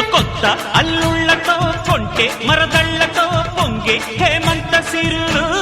కొత్త అల్లుళ్ళతో కొంటే మరదళ్ళతో పొంగే హేమంత సిరులు.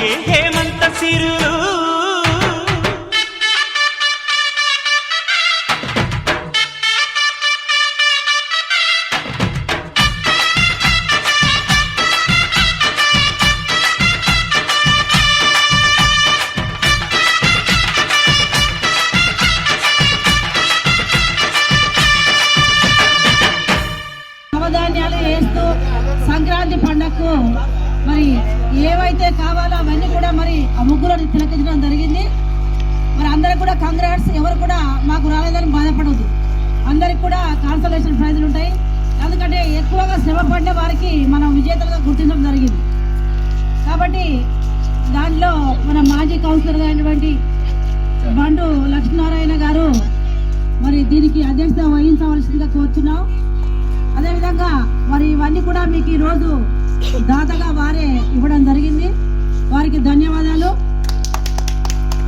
హేమంత సిరు అందరికి కూడా కంగ్రాట్స్ ఎవరు కూడా మాకు రాలేదని బాధపడవద్దు అందరికి కూడా కాన్సలేషన్ ప్రైజులు ఉంటాయి. ఎందుకంటే ఎక్కువగా శ్రమ పడిన వారికి మనం విజేతలుగా గుర్తించడం జరిగింది. కాబట్టి దానిలో మన మాజీ కౌన్సిలర్గా అయినటువంటి బండు లక్ష్మీనారాయణ గారు మరి దీనికి అధ్యక్షత వహించవలసిందిగా కోరుతున్నాం అదేవిధంగా మరి ఇవన్నీ కూడా మీకు ఈ రోజు దాతగా వారే ఇవ్వడం జరిగింది. వారికి ధన్యవాదాలు.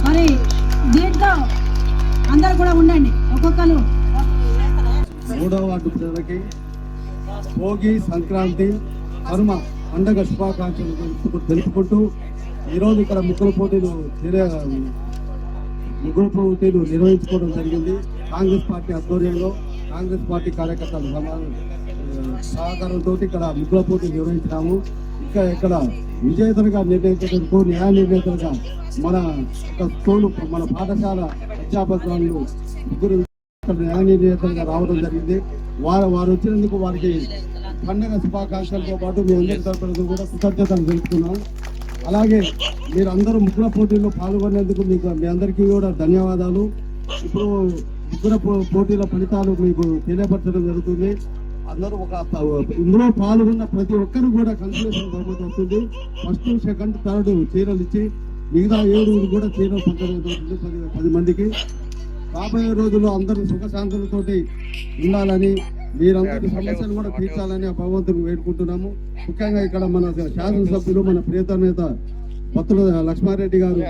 మరి దీంట్లో అందరు కూడా ఉండండి. ఒక్కొక్కరు. మూడవ వార్డు ప్రజలకి భోగి సంక్రాంతి కనుమ పండగ శుభాకాంక్షలు తెలుపుకుంటూ ఈరోజు ఇక్కడ ముగ్గురు పోటీలు ముగ్గురు పోటీలు నిర్వహించుకోవడం జరిగింది. కాంగ్రెస్ పార్టీ ఆధ్వర్యంలో కాంగ్రెస్ పార్టీ కార్యకర్తలు సహకారంతో ఇక్కడ ముగ్గుల పోటీలు నిర్వహించినాము. ఇక్కడ విజేతలుగా నిర్ణయించడంతో న్యాయ నిర్ణేతలుగా మన ఒక స్కూలు మన పాఠశాల అధ్యాపకులు ముగ్గురు న్యాయ నిర్ణేతలుగా రావడం జరిగింది. వారు వారు వచ్చినందుకు వారికి పండుగ శుభాకాంక్షలతో పాటు మీ అందరి తరఫున కూడా కృతజ్ఞతలు తెలుపుతున్నాం. అలాగే మీరు అందరూ ముగ్గుల పోటీల్లో పాల్గొనేందుకు మీకు మీ అందరికీ కూడా ధన్యవాదాలు. ఇప్పుడు ముగ్గుల పో- పోటీల ఫలితాలు మీకు తెలియపరచడం జరుగుతుంది. అందరూ ఒక ఇందులో పాల్గొన్న ప్రతి ఒక్కరు కూడా కన్సలేషన్ బహుమతి వస్తుంది. ఫస్ట్ సెకండ్ థర్డ్ చీరలు ఇచ్చి మిగతా ఏడుగురు కూడా చీరలు పంచడం జరుగుతుంది పది పది మందికి. రాబోయే రోజుల్లో అందరూ సుఖశాంతులతోటి ఉండాలని మీరందరి సమస్యలు కూడా తీర్చాలని ఆ భగవంతుని వేడుకుంటున్నాము. ముఖ్యంగా ఇక్కడ మన శాసనసభ్యులు మన ప్రియత నేత భక్తుల లక్ష్మారెడ్డి గారు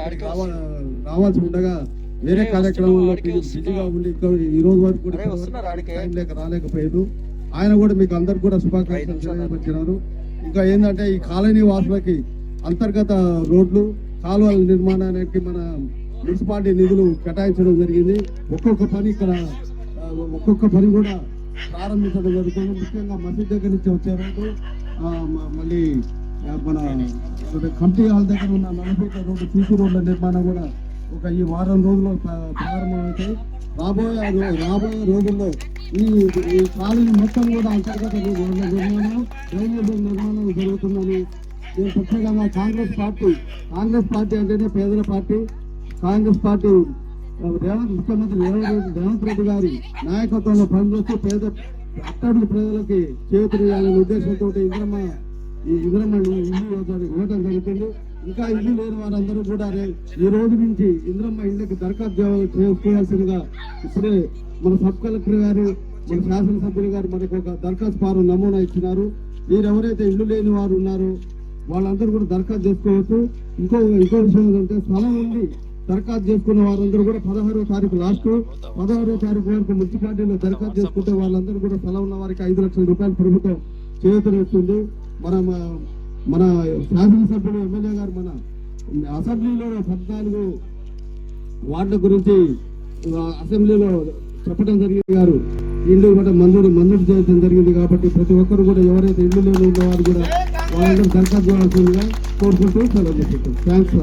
రావాల్సి ఉండగా వేరే కార్యక్రమంలో బిజీ- బిజీగా ఉండి ఈ రోజు వరకు కూడా రాలేకపోయారు. ఆయన కూడా మీకు అందరికి కూడా శుభాకాంక్షలు తెలియపరిచినారు. ఇంకా ఏంటంటే ఈ కాలనీ వాసులకి అంతర్గత రోడ్లు కాలువల నిర్మాణానికి మన మున్సిపాలిటీ నిధులు కేటాయించడం జరిగింది. ఒక్కొక్క పని ఇక్కడ ఒక్కొక్క పని కూడా ప్రారంభించడం జరుగుతుంది. ముఖ్యంగా మసీద్ దగ్గర నుంచి వచ్చే రోడ్డు ఆ, మ- మళ్ళీ మన కమిటీ హాల్ దగ్గర ఉన్న నలభై రోడ్డు సీసీ రోడ్ల నిర్మాణం కూడా ఒక ఈ వారం రోజుల్లో ప్రారంభమవుతాయి రాబోయే రాబోయే రోజుల్లో ఈ ఈ కాలనీ మొత్తం కూడా అంతర్గత నిర్మాణం డ్రైనేజీల నిర్మాణం జరుగుతుందని నేను ప్రత్యేకంగా కాంగ్రెస్ పార్టీ కాంగ్రెస్ పార్టీ అంటేనే పేదల పార్టీ కాంగ్రెస్ పార్టీ రేవంత్ ముఖ్యమంత్రి రేవంత్ రెడ్డి రేవంత్ రెడ్డి గారి నాయకత్వంలో పనిచేస్తూ పేద అట్టడుగు ప్రజలకి చేతులేయాలనే ఉద్దేశంతో ఇంద్రమ్మ ఈ ఇంద్రమ్మ ఇల్లు ఇవ్వడం జరుగుతుంది. ఇంకా ఇల్లు లేని వారందరూ కూడా రే- ఈ రోజు నుంచి ఇంద్రమ్మ ఇళ్ళకి దరఖాస్తు చేసుకోవాల్సిందిగా ఇప్పుడే మన సబ్ కలెక్టర్ గారు మన శాసనసభ్యులు గారు మనకు ఒక దరఖాస్తు ఫారం నమూనా ఇచ్చినారు. మీరు ఎవరైతే ఇల్లు లేని వారు ఉన్నారో వాళ్ళందరూ కూడా దరఖాస్తు చేసుకోవచ్చు. ఇంకో ఇంకో విషయం ఏంటంటే స్థలం ఉంది దరఖాస్తు చేసుకున్న వారందరూ కూడా పదహారో తారీఖు లాస్ట్. పదహారో తారీఖు వరకు మున్సిపాలిటీలో దరఖాస్తు చేసుకుంటే వాళ్ళందరూ కూడా స్థలం ఉన్న వారికి ఐదు లక్షల రూపాయలు ప్రభుత్వం చేతునిస్తుంది మన మన శాసనసభ్యులు ఎమ్మెల్యే గారు మన అసెంబ్లీలో పద్నాలుగు వార్డుల గురించి అసెంబ్లీలో చెప్పడం జరిగింది గారు. ఇల్లు కూడా మంజూరు మంజూరు చేయడం జరిగింది కాబట్టి ప్రతి ఒక్కరు కూడా ఎవరైతే ఇల్లు లేని ఉన్నవారు కూడా వాళ్ళందరూ దరఖాస్తు చేయాల్సిందిగా కోరుకుంటూ సెలవు చెప్తాం థ్యాంక్స్